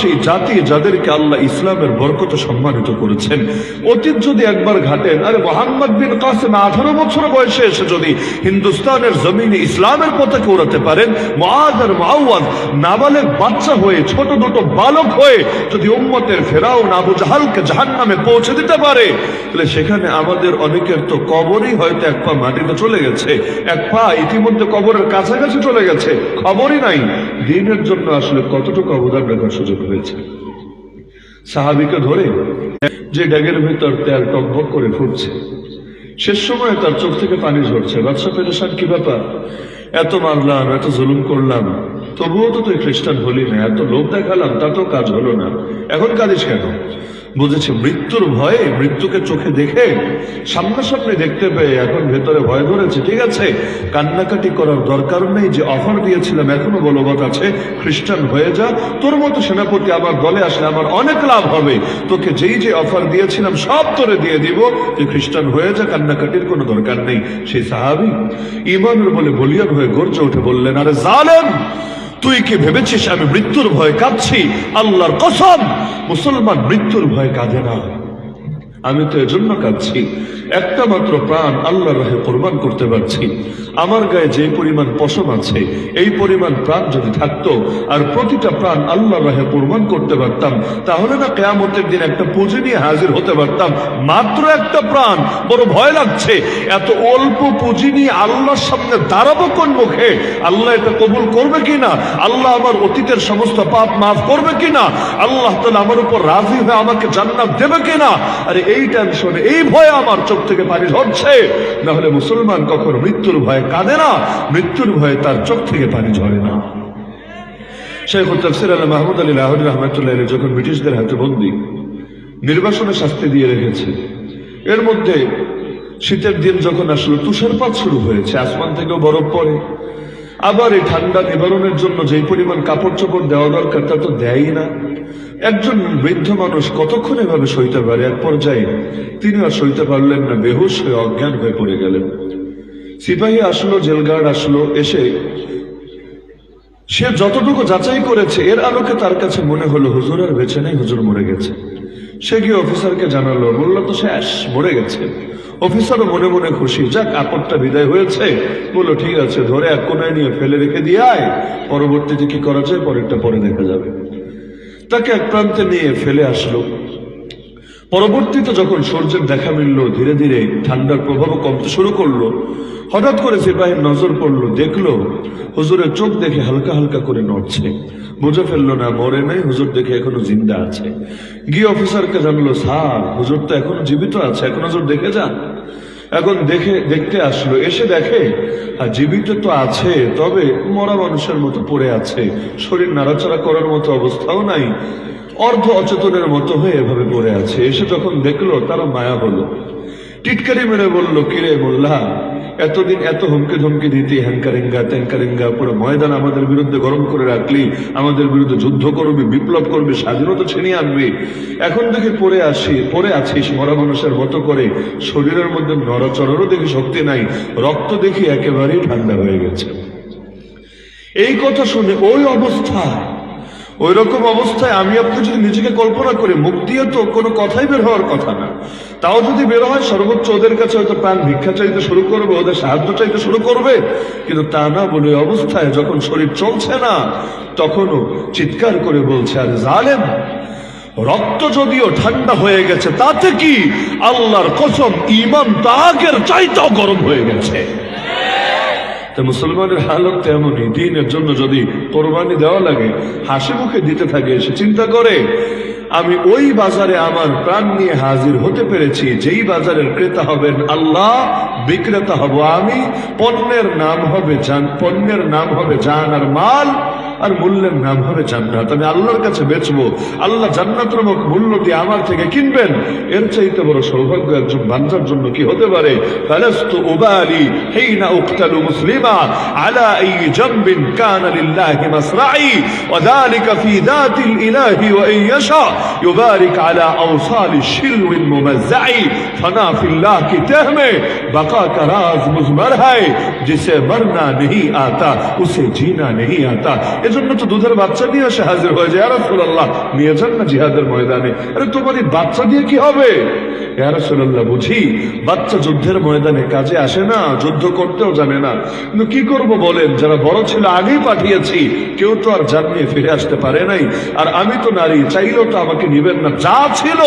সেই জাতি যাদেরকে আল্লাহ ইসলামের বরকত সম্মানিত করেছেন, অতীত যদি একবার ঘাটেন, আরে মোহাম্মদ বিন কাসেম আঠারো বছর বয়সে এসে যদি হিন্দুস্তানের জমিনে ইসলামের পতাকা উড়াতে পারেন মহাজ বাচ্চা হয়ে, ছোট দুটো বালক হয়ে যদি উম্মতের ফেরাও আবু জাহালকে জাহান নামে পৌঁছে দিতে পারে, তাহলে সেখানে আমাদের অনেকের তো কবরই হয়তো এক পা মাটিতে চলে গেছে, এক পা ইতিমধ্যে কবরের কাছাকাছি চলে গেছে, খবরই নাই। দিনের জন্য আসলে কতটুকু অবদান রাখার সুযোগ হয়েছে? সাহাবিকে ধরে যে ড্যাগের ভেতর তেল টকবক করে ফুটছে, শেষ সময়ে তার চোখ থেকে পানি ঝরছে। বাদশা পেরেশান কি ব্যাপার? এত মারলাম, এত জুলুম করলাম। তবুও তো তুই খ্রিস্টান হলি না, এত লোভ দেখালাম, তা তো কাজ হলো না। এখন কাঁদিস কেন? বুঝেছে, মৃত্যুর ভয়ে মৃত্যুকে চোখে দেখে সামনাসামনি দেখতে পেয়ে এখন ভেতরে ভয় ধরেছে, ঠিক আছে? কান্নাকাটি করার দরকার নেই, যে অফার দিয়েছিলাম, এখনও বলবৎ আছে, খ্রিস্টান হয়ে যা, তোর মতো সেনাপতি আমার দলে আসলে আমার অনেক লাভ হবে। তোকে যেই যে অফার দিয়েছিলাম, সব তোরে দিয়ে দিব। যে খ্রিস্টান হয়ে যা, কান্নাকাটির কোনো দরকার নেই। সেই সাহাবি ইমানের বলে বলিয়ান হয়ে গর্জে উঠে বললেন, আরে জালেম তুই কি ভেবেছিস আমি মৃত্যুর ভয় কাঁদছি? আল্লাহর কসম মুসলমান মৃত্যুর ভয় কাঁদে না। আমি তো এজন্য কাঁদছি। একটা মাত্র প্রাণ আল্লাহর রাহে কোরবান করতে পারছি। আমার গায়ে যে পরিমাণ পশম আছে, এই পরিমাণ প্রাণ যদি থাকতো, আর প্রতিটা প্রাণ আল্লাহর রাহে কোরবান করতে পারতাম, তাহলে না কেয়ামতের দিন একটা পুঁজি নিয়ে হাজির হতে পারতাম। মাত্র একটা প্রাণ। বড় ভয় লাগছে। এত অল্প পুঁজি নিয়ে আল্লাহর সামনে দাঁড়াবো কোন মুখে? আল্লাহ এটা কবুল করবে কিনা? আল্লাহ আমার অতীতের সমস্ত পাপ মাফ করবে কিনা? আল্লাহ তালা আমার উপর রাজি হয়ে আমাকে জান্নাত দেবে কিনা? আরে এই টেনশনে এই ভয়ে আমার চোখ থেকে পানি ঝরছে। না হলে মুসলমান কখনো মৃত্যুর ভয়ে কাঁদে না, মৃত্যুর ভয়ে তার চোখ থেকে পানি ঝরে না। শেখ তফসির আল্লাহ মাহমুদ আলী লাহরি রহমতুল্লাহ যখন ব্রিটিশদের হাতে বন্দি, নির্বাসনে শাস্তি দিয়ে রেখেছে। এর মধ্যে শীতের দিন যখন আসলে তুষারপাত শুরু হয়েছে, আসমান থেকেও বরফ পড়ে। আবার এই ঠান্ডা নিবারণের জন্য যে পরিমাণ কাপড় চোপড় দেওয়া দরকার তা তো দেয়ই না। একজন বৃদ্ধ মানুষ কতক্ষণ এভাবে সইতে পারে? এক পর্যায়ে তিনি আর সইতে পারলেন না, বেহুশ হয়ে অজ্ঞান হয়ে পড়ে গেলেন। সিপাহী আসলো, জেলগার্ড আসলো, এসে সে যতটুকু যাচাই করেছে, এর আলোকে তার কাছে মনে হলো, হুজুর আর বেঁচে নেই, হুজুর মরে গেছে। সে গিয়ে অফিসারকে জানালো, বলল তো শেষ, মরে গেছে। অফিসারও মনে মনে খুশি, যাক, আপদটা বিদায় হয়েছে। বলল, ঠিক আছে, ধরে এক কোনায় নিয়ে ফেলে রেখে দিয়ে আয়, পরবর্তীতে কি করা যায়, পরেরটা পরে দেখা যাবে। তাকে এক প্রান্তে নিয়ে ফেলে আসলো। পরবর্তীতে যখন সূর্যের দেখা মিলল, ধীরে ধীরে ঠান্ডার প্রভাবও কমতে শুরু করল। হঠাৎ করে সিপাহীর নজর পড়ল, দেখল হুজুরের চোখ দেখে হালকা হালকা করে নড়ছে। বুঝে ফেলল, না, মরে নাই, হুজুর দেখে এখনও জিন্দা আছে। গিয়ে অফিসারকে জানলো, স্যার, হুজুর তো এখনও জীবিত আছে, এখন হুজুর দেখে যান। এখন দেখে, দেখতে আসলো, এসে দেখে, আর জীবিত তো আছে, তবে মরা মানুষের মতো পড়ে আছে, শরীর নাড়াচাড়া করার মতো অবস্থাও নাই, অর্ধ অচেতনের মতো হয়ে এভাবে পড়ে আছে। এসে যখন দেখল, তারা মায়া হলো। টিটকারি মেরে বলল, কিরে মোল্লা, এতদিন এত হুমকি ধমকি দিতি হ্যাঙ্কারিঙ্গা ট্যাঙ্কারিঙ্গা পুরো ময়দান আমাদের বিরুদ্ধে গরম করে রাখলি, আমাদের বিরুদ্ধে যুদ্ধ করবি, বিপ্লব করবি, স্বাধীনতা ছিনিয়ে আনবি। এখন দেখি পড়ে আসি পরে আছিস, মরা মানুষের মতো করে। শরীরের মধ্যে নড়াচড়ারও দেখি শক্তি নাই, রক্ত দেখি একেবারেই ঠান্ডা হয়ে গেছে। এই কথা শুনে ওই অবস্থায় ওই রকম অবস্থায় আমি আপনি যদি নিজেকে কল্পনা করি দিয়ে তো কোনো কথাই বের হওয়ার কথা না। তাও যদি বের হয়, সর্বোচ্চ ওদের কাছে হয়তো প্রাণ ভিক্ষা চাইতে শুরু করবে, ওদের সাহায্য চাইতে শুরু করবে। কিন্তু তা না বলে অবস্থায় যখন শরীর চলছে না, তখনও চিৎকার করে বলছে, আর জালেম, রক্ত যদিও ঠান্ডা হয়ে গেছে, তাতে কি আল্লাহর কসম ইমান তাগের চাইতেও গরম হয়ে গেছে? মুসলমানের হালত তেমনই, দিনের জন্য যদি কোরবানি দেওয়া লাগে, হাসি মুখে দিতে থাকে, সে চিন্তা করে, আমি ওই বাজারে আমার প্রাণ নিয়ে হাজির হতে পেরেছি, যেই বাজারের ক্রেতা হবেন আল্লাহ, বিক্রেতা হব আমি, পণ্যের নাম হবে জান, পণ্যের নাম হবে জান আর মাল আর মূল্যের নাম হবে জান্নাত। আমি আল্লাহর কাছে বেচবো। আল্লাহ জান্নাতের মূল্য দিয়ে আমার থেকে কিনবেন। এর চাইতে বড় সৌভাগ্য একজন বাঞ্চার জন্য কি হতে পারে? ফালাস্তু মুসলিমা আলা يبارك على أوصال الشلو الممزع فنا في الله کی تہ میں بقا کا راز مزمر ہے جسے مرنا نہیں آتا, اسے جینا نہیں آتا. এজন্য তো দুধের বাচ্চা নিয়ে এসে হাজির হয়ে যায়। রাসূলুল্লাহ, নিয়ে যান না জিহাদের ময়দানে। আরে তোমার এই বাচ্চা দিয়ে কি হবে? ইয়া রাসূলুল্লাহ, বুঝি? বাচ্চা যুদ্ধের ময়দানে কাজে আসে না, যুদ্ধ করতেও জানে না। কিন্তু কি করব বলেন, যারা বড় ছিল আগেই পাঠিয়েছি। কেউ তো আর জানিয়ে ফিরে আসতে পারে নাই। আর আমি তো নারী, চাইলেও তো আমাকে নিবেন না। যা ছিল,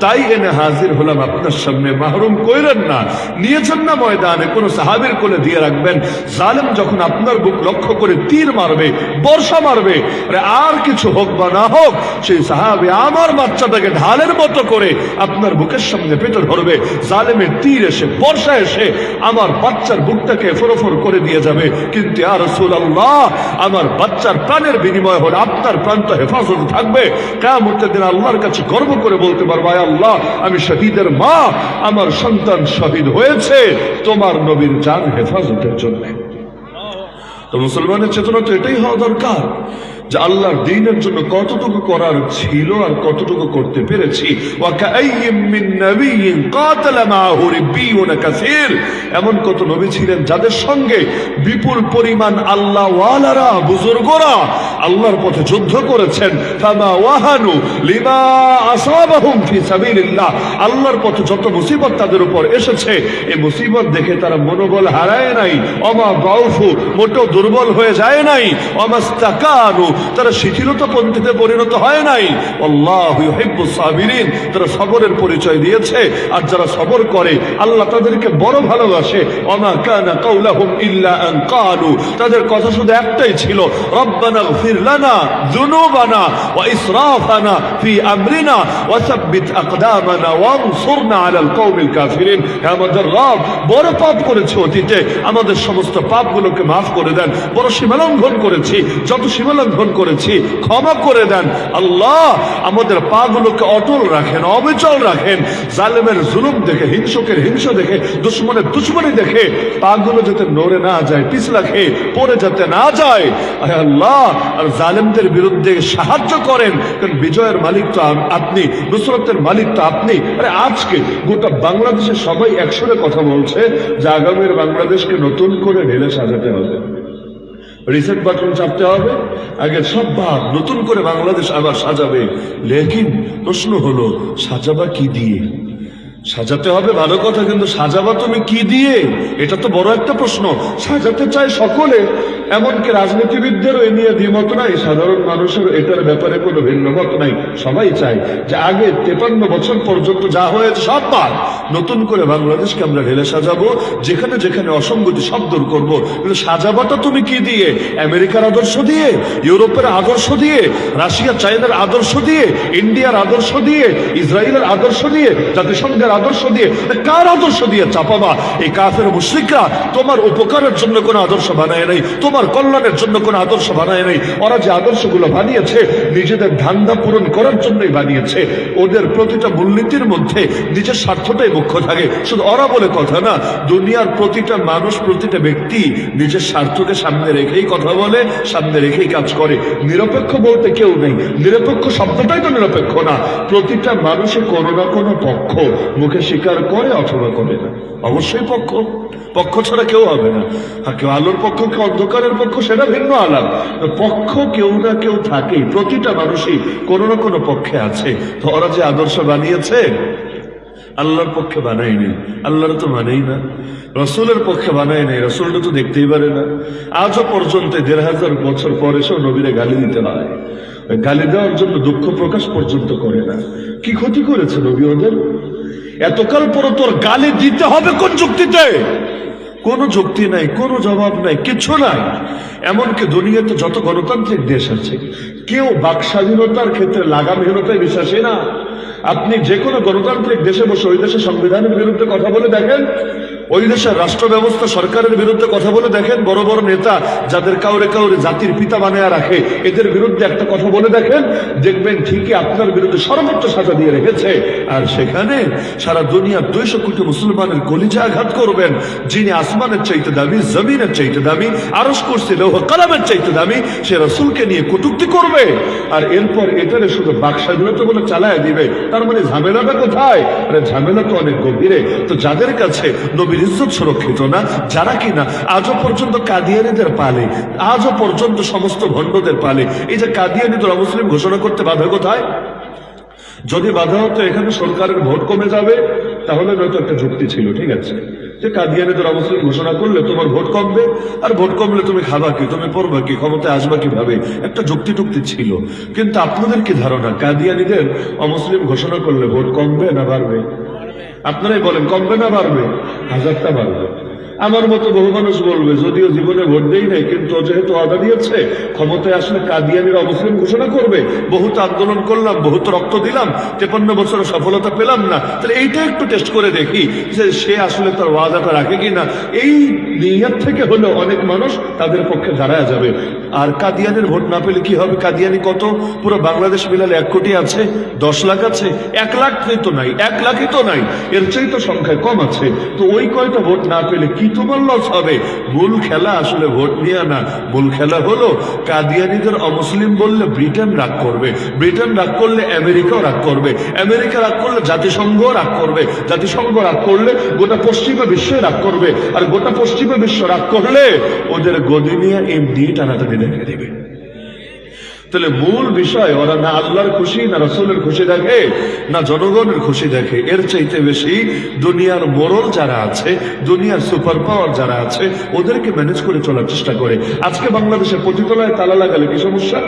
তাই এনে হাজির হলাম। আপনার সামনে মাহরুম কইরেন না। নিয়েছেন না ময়দানে। কোন সাহাবির কোলে দিয়ে রাখবেন। জালেম যখন আপনার বুক লক্ষ্য করে তীর মারবে, বর্ষা মারবে, আর কিছু হোক বা না হোক, সেই সাহাবি আমার বাচ্চাটাকে ঢালের মতো করে আপনার বুকের সামনে পেতে ধরবে। জালেমের তীর এসে, বর্ষা এসে আমার বাচ্চার বুকটাকে ফোরফোর করে দিয়ে যাবে। কিন্তু আর আল্লাহ আমার বাচ্চার প্রাণের বিনিময় হলে আপনার প্রাণ তো হেফাজত থাকবে। কেমন দিন আল্লাহর কাছে গর্ব করে বলতে পারব আল্লাহ, আমি শহীদের মা, আমার সন্তান শহীদ হয়েছে, তোমার নবীর যান হেফাজতের জন্য। তো মুসলমানের চেতনা তো এটাই হওয়া দরকার। যে আল্লাহর দিনের জন্য কতটুকু করার ছিল আর কতটুকু করতে পেরেছি। মিন এমন কত নবী ছিলেন যাদের সঙ্গে বিপুল পরিমাণ আল্লাহ ওয়ালারা বুজুর্গরা আল্লাহর পথে যুদ্ধ করেছেন। ওয়াহানু লিমা আল্লাহর পথে যত মুসিবত তাদের উপর এসেছে, এই মুসিবত দেখে তারা মনোবল হারায় নাই, অমা বাউফু মোটেও দুর্বল হয়ে যায় নাই, অমাস্তাকানু তারা শিথিলতা পন্থীতে পরিণত হয় নাই। তারা সবরের পরিচয় দিয়েছে। আর যারা সবর করে, আল্লাহ তাদেরকে বড় ভালোবাসে। তাদের কথা শুধু একটাই ছিল আমাদের বড় পাপ সমস্ত পাপগুলোকে মাফ করে দেন। বড় সীমালঙ্ঘন করেছি। যত সীমালঙ্ঘন করেছি, ক্ষমা করে দেন। আল্লাহ আমাদের পাগুলোকে অটল রাখেন, অবিচল রাখেন। জালেমের জুলুম দেখে, হিংসকের হিংস দেখে, দুশ্মনের দুশ্মনী দেখে, পাগুলো যাতে নড়ে না যায়, পিছলা খেয়ে পড়ে যাতে না যায়। আল্লাহ, আর জালেমদের বিরুদ্ধে সাহায্য করেন, কারণ বিজয়ের মালিক তো আপনি, নুসরতের মালিক তো আপনি। আরে আজকে গোটা বাংলাদেশের সবাই একসঙ্গে কথা বলছে, যে আগামীর বাংলাদেশকে নতুন করে ঢেলে সাজাতে হবে। রিসেট বাটন চাপতে হবে। আগে সব বাদ নতুন করে বাংলাদেশ আবার সাজাবে। লেকিন প্রশ্ন হলো, সাজাবা কি দিয়ে? সাজাতে হবে ভালো কথা, কিন্তু সাজাবা তুমি কি দিয়ে? এটা তো বড় একটা প্রশ্ন। সাজাতে চায় সকলে, এমনকি রাজনীতিবিদদেরও এ নিয়ে দ্বিমত নাই, সাধারণ মানুষের এটার ব্যাপারে কোনো ভিন্ন মত নাই। সবাই চায় যে আগে তেপান্ন বছর পর্যন্ত যা হয়েছে সব বাদ। নতুন করে বাংলাদেশকে আমরা ঢেলে সাজাবো, যেখানে যেখানে অসঙ্গতি সব দূর করব। কিন্তু সাজাবাটা তুমি কি দিয়ে? আমেরিকার আদর্শ দিয়ে? ইউরোপের আদর্শ দিয়ে? রাশিয়া চায়নার আদর্শ দিয়ে? ইন্ডিয়ার আদর্শ দিয়ে? ইসরায়েলের আদর্শ দিয়ে? জাতিসংঘের আদর্শ দিয়ে কার আদর্শ দিয়ে চাপাবা? এই কাফের মুশ্রিকরা তোমার উপকারের জন্য কোনো আদর্শ বানায় নাই, তোমার কল্যাণের জন্য কোনো আদর্শ বানায় নাই। ওরা যে আদর্শগুলো বানিয়েছে, নিজেদের ধান্দা পূরণ করার জন্যই বানিয়েছে। ওদের প্রতিটা মূলনীতির মধ্যে নিজের স্বার্থটাই মুখ্য থাকে। শুধু ওরা বলে কথা না, দুনিয়ার প্রতিটা মানুষ, প্রতিটা ব্যক্তি নিজের স্বার্থকে সামনে রেখেই কথা বলে, সামনে রেখেই কাজ করে। নিরপেক্ষ বলতে কেউ নেই। নিরপেক্ষ শব্দটাই তো নিরপেক্ষ না। প্রতিটা মানুষে কোনো না কোনো পক্ষ। মুখে স্বীকার করে অথবা করে না। অবশ্যই পক্ষ। পক্ষ ছাড়া কেউ হবে না। আর কেউ আলোর পক্ষ, কেউ অন্ধকারের পক্ষ, সেটা ভিন্ন আলাপ। পক্ষ কেউ না কেউ থাকে প্রতিটা মানুষই কোনো না কোনো পক্ষে আছে। তো ওরা যে আদর্শ বানিয়েছে, আল্লাহর পক্ষে বানাই নেই। আল্লাহর তো মানেই না। রসুলের পক্ষে বানাই নেই। রসুলটা তো দেখতেই পারে না। আজও পর্যন্ত দেড় হাজার বছর পর এসেও নবীরে গালি দিতে হয়। গালি দেওয়ার জন্য দুঃখ প্রকাশ পর্যন্ত করে না। কি ক্ষতি করেছে নবী ওদের? এতকাল পর তোর গালি দিতে হবে কোন যুক্তিতে? কোনো যুক্তি নাই, কোনো জবাব নাই, কিছু নাই। এমনকি দুনিয়াতে যত গণতান্ত্রিক দেশ আছে, কেউ বাক স্বাধীনতার ক্ষেত্রে লাগামহীনতায় বিশ্বাসী না। আপনি যে কোনো গণতান্ত্রিক দেশে বসে ওই দেশের সংবিধানের বিরুদ্ধে কথা বলে দেখেন ওই দেশের রাষ্ট্র ব্যবস্থা সরকারের বিরুদ্ধে কথা বলে দেখেন, বড় বড় নেতা যাদের কাউরে কাউরে জাতির পিতা বানায় রাখে, এদের বিরুদ্ধে একটা কথা বলে দেখেন, দেখবেন ঠিকই আপনার বিরুদ্ধে সর্বোচ্চ সাজা দিয়ে রেখেছে। আর সেখানে সারা দুনিয়ার দুইশো কোটি মুসলমানের কলিজা আঘাত করবেন, যিনি আসমানের চাইতে দামি, জমিনের চাইতে দামি আরস করছে লৌহ কালামের চাইতে দামি, সে রসুলকে নিয়ে কটুক্তি করবে। আর এরপর এটারে শুধু বাক স্বাধীনতা বলে চালায় দিবে, তার মানে ঝামেলাটা কোথায়? আরে ঝামেলা তো অনেক গভীরে। তো যাদের কাছে নবীর ইজ্জত সুরক্ষিত না, যারা কিনা আজও পর্যন্ত কাদিয়ানিদের পালে, আজও পর্যন্ত সমস্ত ভণ্ডদের পালে, এই যে কাদিয়ানিদের অমুসলিম ঘোষণা করতে বাধা কোথায়? যদি বাধা হতো, এখানে সরকারের ভোট কমে যাবে, তাহলে নয়তো একটা যুক্তি ছিল, ঠিক আছে? যে কাদিয়ানিদের অবস্থান ঘোষণা করলে তোমার ভোট কমবে, আর ভোট কমলে তুমি খাবা কি, তুমি পড়বা কি, ক্ষমতায় আসবা কীভাবে? একটা যুক্তি টুক্তি ছিল। কিন্তু আপনাদের কি ধারণা, কাদিয়ানিদের অমুসলিম ঘোষণা করলে ভোট কমবে না বাড়বে? আপনারাই বলেন কমবে না বাড়বে, হাজারটা বাড়বে। আমার মতো বহু মানুষ বলবে, যদিও জীবনে ভোট দেই নাই, কিন্তু যেহেতু আদা দিয়েছে, ক্ষমতায় আসলে কাদিয়ানির অমুসলিম ঘোষণা করবে। বহুত আন্দোলন করলাম, বহুত রক্ত দিলাম, তেপান্ন বছরের সফলতা পেলাম না। তাহলে এইটা একটু টেস্ট করে দেখি যে সে আসলে তার ওয়াদাটা রাখে কিনা। এই নিয়াত থেকে হলো অনেক মানুষ তাদের পক্ষে দাঁড়ায় যাবে। আর কাদিয়ানের ভোট না পেলে কি হবে? কাদিয়ানি কত? পুরো বাংলাদেশ মিলালে এক কোটি আছে, দশ লাখ আছে, এক লাখ তো নাই, এক লাখই তো নাই, এর চেয়ে তো সংখ্যায় কম আছে। তো ওই কয়টা ভোট না পেলে কি তোমার লস হবে? মূল খেলা আসলে ভোট নিয়ে না মূল খেলা হলো কাদিয়ানিদের অমুসলিম বললে ব্রিটেন রাগ করবে, ব্রিটেন রাগ করলে আমেরিকাও রাগ করবে, আমেরিকা রাগ করলে জাতিসংঘ রাগ করবে, জাতিসংঘ রাগ করলে গোটা পশ্চিমা বিশ্বে রাগ করবে, আর গোটা পশ্চিমা বিশ্ব রাগ করলে ওদের গদি নিয়ে এমনি টানাটানি দেখে দেবে। তাহলে মূল বিষয়, ওরা না আল্লাহর খুশি, না রসুলের খুশি দেখে, না জনগণের খুশি দেখে, এর চাইতে বেশি দুনিয়ার মোরল যারা আছে, দুনিয়ার সুপার পাওয়ার যারা আছে, ওদেরকে ম্যানেজ করে চলার চেষ্টা করে। আজকে বাংলাদেশের পতিতলায় তালা লাগালে কি সমস্যা?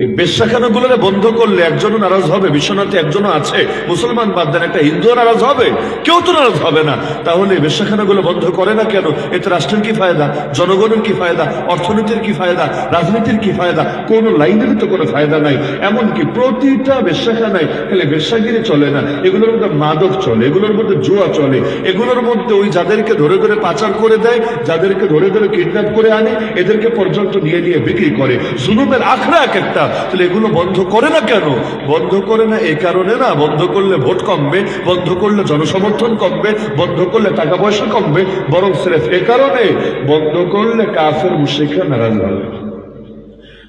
এই বেশ্যাখানাগুলোরে বন্ধ করলে একজনও নারাজ হবে, বিশ্বনাথে একজনও আছে, মুসলমান বাদ দেন, একটা নারাজ হবে, কেউ তো নারাজ হবে না। তাহলে এই বেশ্যাখানাগুলো বন্ধ করে না কেন? এতে রাষ্ট্রের কি ফায়দা? জনগণের কি ফায়দা? অর্থনীতির কি ফায়দা? রাজনীতির কি ফায়দা? কোন লাইনের তো কোনো ফায়দা নাই। এমনকি প্রতিটা বেশ্যাখানায় খালি বেশ্যাগিরি চলে না। এগুলোর মধ্যে মাদক চলে, এগুলোর মধ্যে জুয়া চলে। এগুলোর মধ্যে ওই যাদেরকে ধরে ধরে পাচার করে দেয়, যাদেরকে ধরে ধরে কিডন্যাপ করে আনে, এদেরকে পর্যন্ত নিয়ে নিয়ে বিক্রি করে। জুলুমের আখড়া এক একটা তাহলে এগুলো বন্ধ করে না কেন? বন্ধ করে না এই কারণে না, বন্ধ করলে ভোট কমবে, বন্ধ করলে জনসমর্থন কমবে, বন্ধ করলে টাকা পয়সা কমবে, বরং স্রেফ এ কারণে বন্ধ করলে কাফের মুশিকরা নারাজ হবে।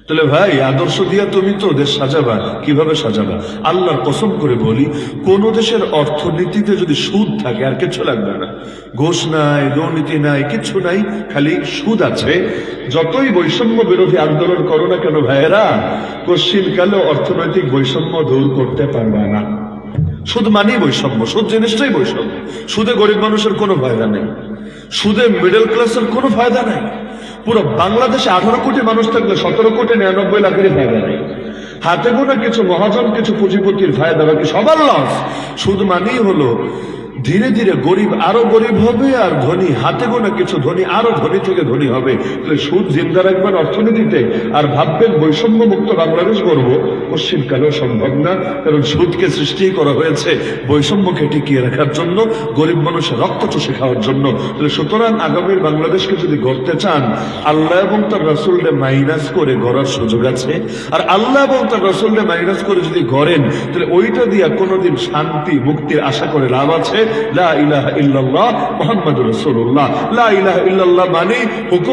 তাহলে ভাই, আদর্শ দিয়া তুমি তো দেশ সাজাবা, কীভাবে সাজাবা? আল্লাহর কসম করে বলি, কোন দেশের অর্থনীতিতে যদি সুদ থাকে, আর কিছু লাগবে না। ঘোষ নাই, দুর্নীতি নাই, কিছু নাই, খালি সুদ আছে। যতই বৈষম্য বিরোধী আন্দোলন করো না কেন ভাইয়েরা কশ্চিনকালে অর্থনৈতিক বৈষম্য দূর করতে পারবে না। সুদ মানেই বৈষম্য সুদ জিনিসটাই বৈষম্য। সুদে গরিব মানুষের কোনো ফায়দা নেই। সুদে মিডল ক্লাসের কোনো ফায়দা নাই। পুরো বাংলাদেশে আঠারো কোটি মানুষ থাকলে সতেরো কোটি নিরানব্বই লাখেরই ফায়দা নেই। হাতে গোনা কিছু মহাজন, কিছু পুঁজিপতির ফায়দা, বাকি সবার লস সুদ মানেই হলো ধীরে ধীরে গরিব আরও গরিব হবে, আর ধনী হাতে গোনা কিছু ধনী, আরও ধনী থেকে ধনী হবে। তাহলে সুদ জিন্দা রাখবেন অর্থনীতিতে, আর ভাববেন বৈষম্য মুক্ত বাংলাদেশ করব পশ্চিমকালেও সম্ভব না, কারণ সুদকে সৃষ্টি করা হয়েছে বৈষম্যকে টিকিয়ে রাখার জন্য, গরিব মানুষের রক্ত চষে খাওয়ার জন্য। তাহলে সুতরাং আগামীর বাংলাদেশকে যদি গড়তে চান, আল্লাহ এবং তার রসুলকে মাইনাস করে গড়ার সুযোগ আছে। আর আল্লাহ এবং তার রসুলকে মাইনাস করে যদি গড়েন, তাহলে ওইটা দিয়া কোনোদিন শান্তি, মুক্তির আশা করে লাভ আছে। মানে মানে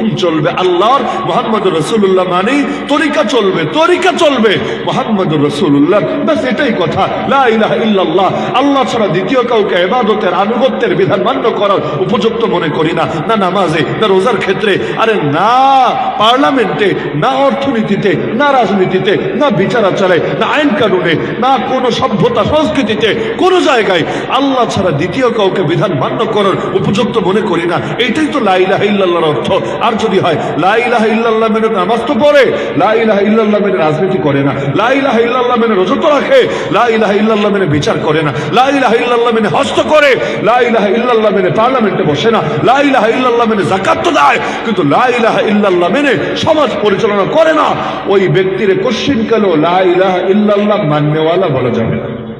আনুগত্যের বিধান মান্য করার উপযুক্ত মনে করি না। না নামাজে, না রোজার ক্ষেত্রে, আরে না পার্লামেন্টে, না অর্থনীতিতে, না রাজনীতিতে, না বিচার আচারায় না আইন কানুনে না কোনো সভ্যতা সংস্কৃতিতে, কোনো জায়গায় আল্লাহ ছাড়া দ্বিতীয় কাউকে বিধান মান্য করার উপযুক্ত মনে করি না এটাই তো লাইলাহ ইল্লাল্লাহর অর্থ আর যদি হয় লাইলাহ ইল্লাল্লাহ মেনে নামাজ তো পড়ে লাইলাহ ইল্লাল্লাহ মেনে রাজনীতি করে না লাইলাহ ইল্লাল্লাহ মেনে রজত রাখে লাইলাহ ইল্লাল্লাহ মেনে বিচার করে না লাইলাহ ইল্লাল্লাহ মেনে হস্ত করে লাইলাহ ইল্লাল্লাহ মেনে পার্লামেন্টে বসে না লাইলাহ ইল্লাল্লাহ মেনে জাকাত তো দেয় কিন্তু লাইলাহ ইল্লাল্লাহ মেনে সমাজ পরিচালনা করে না ওই ব্যক্তির কোশ্চিন কালো লাইলাহ ইল্লাল্লাহ মান্যওয়ালা বলা যাবে না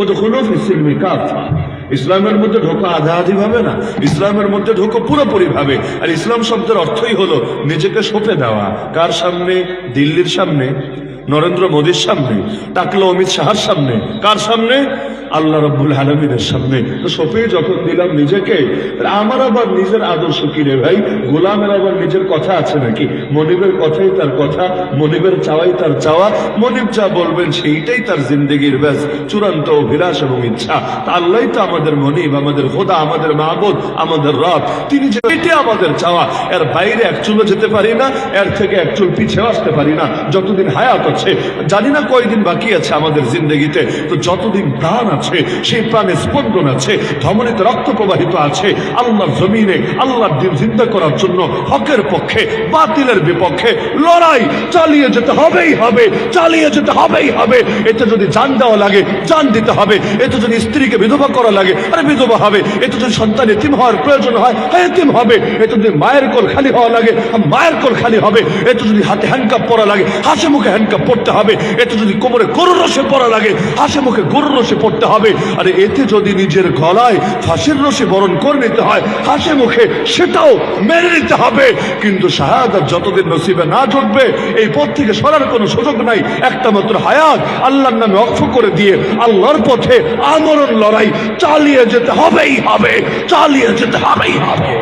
ও তো কোনো ফিসিলমি কাফা ইসলামের মধ্যে ঢোকা আধা আধি ভাবে না, ইসলামের মধ্যে ঢোকো পুরোপুরি ভাবে আর ইসলাম শব্দের অর্থই হলো নিজেকে সঁপে দেওয়া। কার সামনে? দিল্লির সামনে, নরেন্দ্র মোদীর সামনে টাকলো অমিত শাহর সামনে। কার সামনে? আল্লাহ রব্বুল আলমীদের সামনে। তো সপে যখন দিলাম নিজেকে আমার আবার নিজের আদর্শ কি রে ভাই? গোলামের আবার নিজের কথা আছে নাকি? মনিবের কথাই তার কথা, মনিবের চাওয়াই তার চাওয়া। মনিব যা বলবেন সেইটাই তার জিন্দগির ব্যাস, চূড়ান্ত অভিলাষ এবং ইচ্ছা। আল্লাহ তো আমাদের মনিব, আমাদের খোদা, আমাদের মাহবুদ, আমাদের রব। তিনি যে আমাদের চাওয়া। এর বাইরে এক চুলো যেতে পারি না, এর থেকে এক চুল পিছিয়ে আসতে পারি না। যতদিন হায়াত আছে, জানি না কয়দিন বাকি আছে আমাদের জিন্দগিতে। তো যতদিন প্রাণ আছে সেই প্রাণে স্পন্দন আছে, ধমনীতে রক্ত প্রবাহিত আছে। আল্লাহর জমিনে আল্লাহর দিন জিন্দা করার জন্য হকের পক্ষে, বাতিলের বিপক্ষে লড়াই চালিয়ে যেতে হবেই হবে, চালিয়ে যেতে হবেই হবে। এতে যদি জান দেওয়া লাগে, জান দিতে হবে। এতে যদি স্ত্রীকে বিধবা করা লাগে, আরে বিধবা হবে। এতে যদি সন্তান এতিম হওয়ার প্রয়োজন হয় হ্যাঁ এতিম হবে। এতে যদি মায়ের কোল খালি হওয়া লাগে, মায়ের কোল খালি হবে। এতে যদি হাতে হ্যান্ডকাপ পরা লাগে, হাসে মুখে হ্যান্ডকাপ পড়তে হবে। এতে যদি কোমরে গরুর রসে পরা লাগে, হাসে মুখে গরুর রসে পড়তে হবে আরে এতে যদি নিজের গলায় ফাঁসির রসে বরণ করে নিতে হয়, হাসে মুখে সেটাও মেনে নিতে হবে। কিন্তু শাহাদ যতদিন নসিবে না জুটবে, এই পথ থেকে সরার কোনো সুযোগ নাই। একটা মাত্র হায়াত আল্লাহর নামে অক্ষ করে দিয়ে আল্লাহর পথে আমরণ লড়াই চালিয়ে যেতে হবেই হবে, চালিয়ে যেতে হবেই হবে।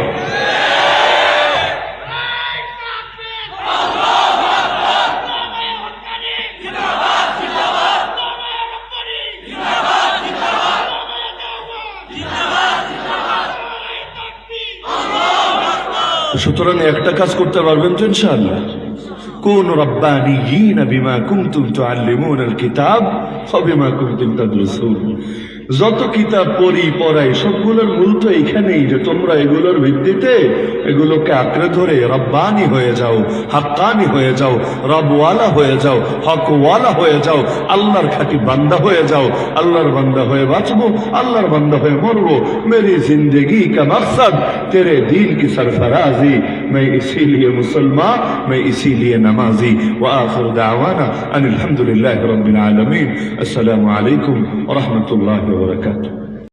সুতরাং একটা কাজ করতে পারবেন তো ইনশাআল্লাহ। কোন রব্বানিয়িন বিমা কুনতুম তুআল্লিমুনাল কিতাব ফবিমা কুনতুম তাদরুসুন। যত কিতাব পড়ি পড়াই সবগুলোর মূল তো এইখানেই যে তোমরা এগুলোর ভিত্তিতে এগুলোকে আঁকড়ে ধরে রব্বানি হয়ে যাও হাক্কানি হয়ে যাও রবওয়ালা হয়ে যাও হকওয়ালা হয়ে যাও আল্লাহর খাঁটি বান্দা হয়ে যাও আল্লাহর বান্দা হয়ে বাঁচবো আল্লাহর বান্দা হয়ে মরবো মেরি जिंदगी का मकसद तेरे दीन की सरफराजी मैं इसीलिए मुसलमान मैं इसीलिए नमाजी व आखिर दावाना अन अल्हम्दुलिल्लाह रब्बिल आलमीन अस्सलाम वालेकुम व wabarakatuh.